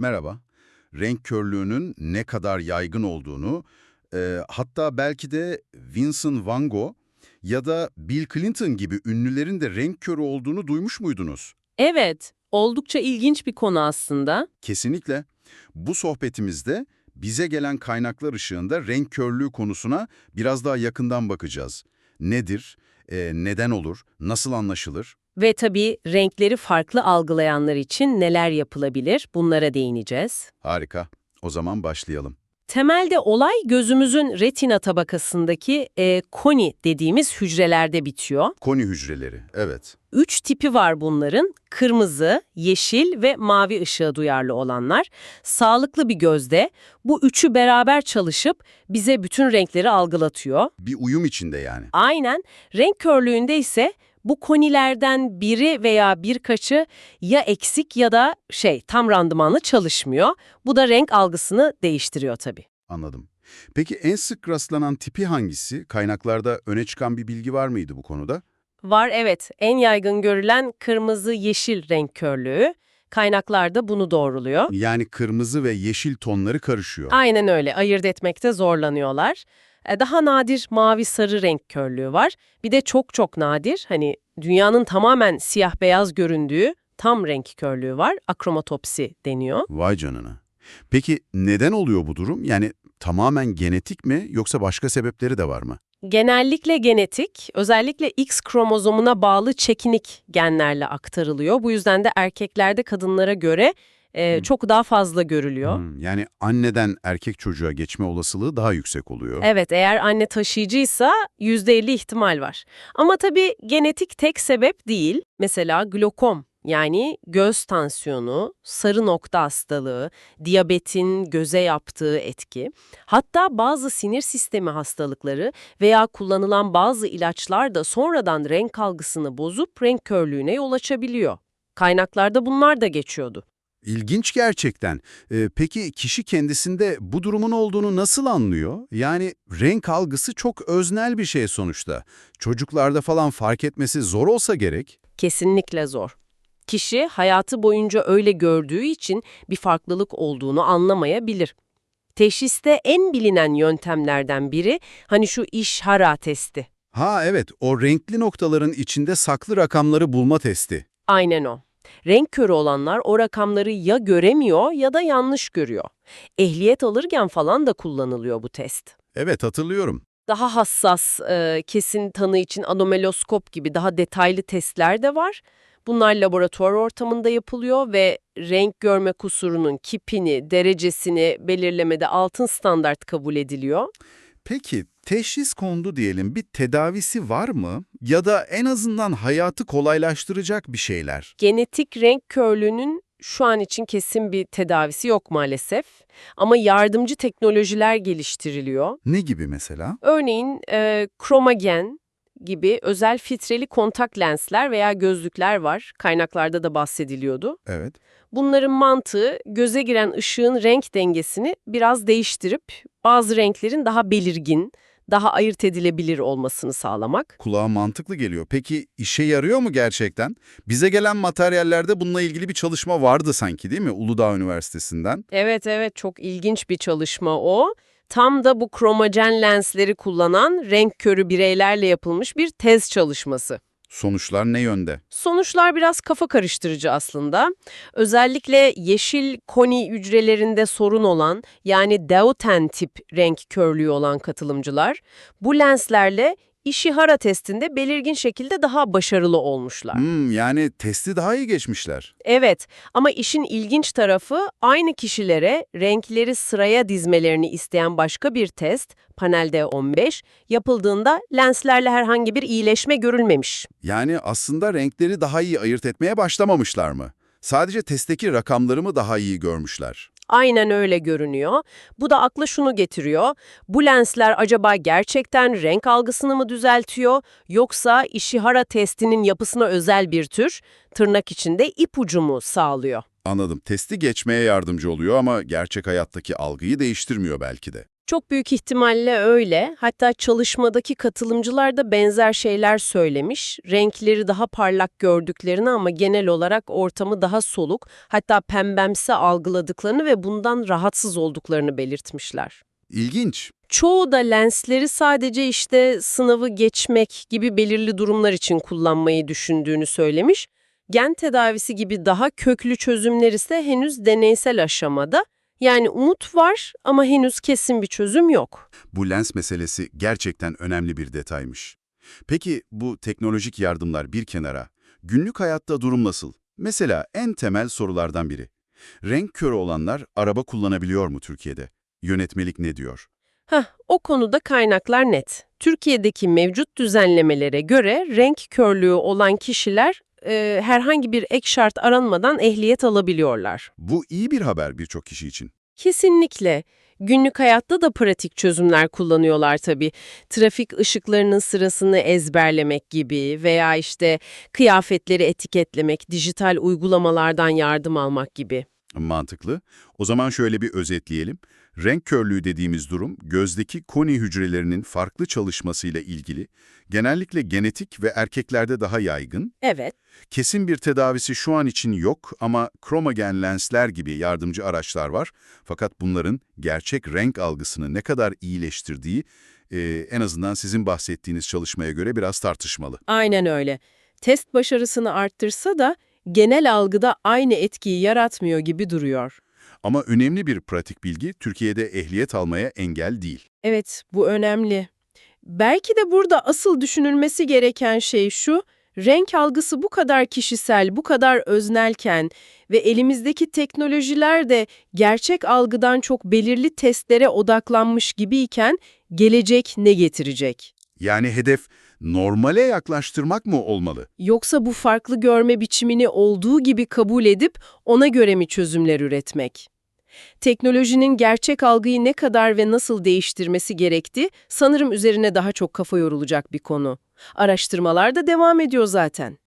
Merhaba. Renk körlüğünün ne kadar yaygın olduğunu, e, hatta belki de Vincent van Gogh ya da Bill Clinton gibi ünlülerin de renk körü olduğunu duymuş muydunuz? Evet, oldukça ilginç bir konu aslında. Kesinlikle. Bu sohbetimizde bize gelen kaynaklar ışığında renk körlüğü konusuna biraz daha yakından bakacağız. Nedir, e, neden olur, nasıl anlaşılır? Ve tabii renkleri farklı algılayanlar için neler yapılabilir bunlara değineceğiz. Harika. O zaman başlayalım. Temelde olay gözümüzün retina tabakasındaki e, koni dediğimiz hücrelerde bitiyor. Koni hücreleri, evet. Üç tipi var bunların. Kırmızı, yeşil ve mavi ışığa duyarlı olanlar. Sağlıklı bir gözde bu üçü beraber çalışıp bize bütün renkleri algılatıyor. Bir uyum içinde yani. Aynen. Renk körlüğünde ise bu konilerden biri veya birkaçı ya eksik ya da şey tam randımanlı çalışmıyor. Bu da renk algısını değiştiriyor tabii. Anladım. Peki en sık rastlanan tipi hangisi? Kaynaklarda öne çıkan bir bilgi var mıydı bu konuda? Var evet. En yaygın görülen kırmızı yeşil renk körlüğü. Kaynaklarda bunu doğruluyor. Yani kırmızı ve yeşil tonları karışıyor. Aynen öyle. Ayırt etmekte zorlanıyorlar. E, Daha nadir mavi sarı renk körlüğü var. Bir de çok çok nadir hani dünyanın tamamen siyah beyaz göründüğü tam renk körlüğü var. Akromatopsi deniyor. Vay canına. Peki neden oluyor bu durum? Yani tamamen genetik mi yoksa başka sebepleri de var mı? Genellikle genetik, özellikle X kromozomuna bağlı çekinik genlerle aktarılıyor. Bu yüzden de erkeklerde kadınlara göre e, Hmm. çok daha fazla görülüyor. Hmm, yani anneden erkek çocuğa geçme olasılığı daha yüksek oluyor. Evet, eğer anne taşıyıcıysa %50 ihtimal var. Ama tabii genetik tek sebep değil. Mesela glokom yani göz tansiyonu, sarı nokta hastalığı, diyabetin göze yaptığı etki, hatta bazı sinir sistemi hastalıkları veya kullanılan bazı ilaçlar da sonradan renk algısını bozup renk körlüğüne yol açabiliyor. Kaynaklarda bunlar da geçiyordu. İlginç gerçekten. Ee, peki kişi kendisinde bu durumun olduğunu nasıl anlıyor? Yani renk algısı çok öznel bir şey sonuçta. Çocuklarda falan fark etmesi zor olsa gerek. Kesinlikle zor. Kişi hayatı boyunca öyle gördüğü için bir farklılık olduğunu anlamayabilir. Teşhiste en bilinen yöntemlerden biri hani şu işhara testi. Ha evet, o renkli noktaların içinde saklı rakamları bulma testi. Aynen o. Renk körü olanlar o rakamları ya göremiyor ya da yanlış görüyor. Ehliyet alırken falan da kullanılıyor bu test. Evet, hatırlıyorum. Daha hassas, e, kesin tanı için anomeloskop gibi daha detaylı testler de var. Bunlar laboratuvar ortamında yapılıyor ve renk görme kusurunun kipini, derecesini belirlemede altın standart kabul ediliyor. Peki, teşhis kondu diyelim, bir tedavisi var mı? Ya da en azından hayatı kolaylaştıracak bir şeyler? Genetik renk körlüğünün şu an için kesin bir tedavisi yok maalesef. Ama yardımcı teknolojiler geliştiriliyor. Ne gibi mesela? Örneğin e, kromagen gibi özel filtreli kontak lensler veya gözlükler var. Kaynaklarda da bahsediliyordu. Evet. Bunların mantığı göze giren ışığın renk dengesini biraz değiştirip bazı renklerin daha belirgin, daha ayırt edilebilir olmasını sağlamak. Kulağa mantıklı geliyor. Peki işe yarıyor mu gerçekten? Bize gelen materyallerde bununla ilgili bir çalışma vardı sanki değil mi? Uludağ Üniversitesi'nden. Evet evet çok ilginç bir çalışma o. Tam da bu kromagen lensleri kullanan renk körü bireylerle yapılmış bir tez çalışması. Sonuçlar ne yönde? Sonuçlar biraz kafa karıştırıcı aslında. Özellikle yeşil koni hücrelerinde sorun olan yani Deuten tip renk körlüğü olan katılımcılar bu lenslerle Ishihara testinde belirgin şekilde daha başarılı olmuşlar. Hmm, yani testi daha iyi geçmişler. Evet ama işin ilginç tarafı aynı kişilere renkleri sıraya dizmelerini isteyen başka bir test, panelde 15, yapıldığında lenslerle herhangi bir iyileşme görülmemiş. Yani aslında renkleri daha iyi ayırt etmeye başlamamışlar mı? Sadece testteki rakamları mı daha iyi görmüşler? Aynen öyle görünüyor. Bu da akla şunu getiriyor. Bu lensler acaba gerçekten renk algısını mı düzeltiyor yoksa Ishihara testinin yapısına özel bir tür tırnak içinde ipucu mu sağlıyor? Anladım. Testi geçmeye yardımcı oluyor ama gerçek hayattaki algıyı değiştirmiyor belki de. Çok büyük ihtimalle öyle. Hatta çalışmadaki katılımcılar da benzer şeyler söylemiş. Renkleri daha parlak gördüklerini ama genel olarak ortamı daha soluk, hatta pembemsi algıladıklarını ve bundan rahatsız olduklarını belirtmişler. İlginç. Çoğu da lensleri sadece işte sınavı geçmek gibi belirli durumlar için kullanmayı düşündüğünü söylemiş. Gen tedavisi gibi daha köklü çözümler ise henüz deneysel aşamada. Yani umut var ama henüz kesin bir çözüm yok. Bu lens meselesi gerçekten önemli bir detaymış. Peki bu teknolojik yardımlar bir kenara, günlük hayatta durum nasıl? Mesela en temel sorulardan biri. Renk körü olanlar araba kullanabiliyor mu Türkiye'de? Yönetmelik ne diyor? Hah, o konuda kaynaklar net. Türkiye'deki mevcut düzenlemelere göre renk körlüğü olan kişiler e, herhangi bir ek şart aranmadan ehliyet alabiliyorlar. Bu iyi bir haber birçok kişi için. Kesinlikle. Günlük hayatta da pratik çözümler kullanıyorlar tabii. Trafik ışıklarının sırasını ezberlemek gibi veya işte kıyafetleri etiketlemek, dijital uygulamalardan yardım almak gibi. Mantıklı. O zaman şöyle bir özetleyelim. Renk körlüğü dediğimiz durum, gözdeki koni hücrelerinin farklı çalışmasıyla ilgili, genellikle genetik ve erkeklerde daha yaygın, Evet. kesin bir tedavisi şu an için yok ama kromogen lensler gibi yardımcı araçlar var. Fakat bunların gerçek renk algısını ne kadar iyileştirdiği, e, en azından sizin bahsettiğiniz çalışmaya göre biraz tartışmalı. Aynen öyle. Test başarısını arttırsa da genel algıda aynı etkiyi yaratmıyor gibi duruyor. Ama önemli bir pratik bilgi, Türkiye'de ehliyet almaya engel değil. Evet, bu önemli. Belki de burada asıl düşünülmesi gereken şey şu, renk algısı bu kadar kişisel, bu kadar öznelken ve elimizdeki teknolojiler de gerçek algıdan çok belirli testlere odaklanmış gibiyken gelecek ne getirecek? Yani hedef normale yaklaştırmak mı olmalı? Yoksa bu farklı görme biçimini olduğu gibi kabul edip ona göre mi çözümler üretmek? Teknolojinin gerçek algıyı ne kadar ve nasıl değiştirmesi gerektiği sanırım üzerine daha çok kafa yorulacak bir konu. Araştırmalar da devam ediyor zaten.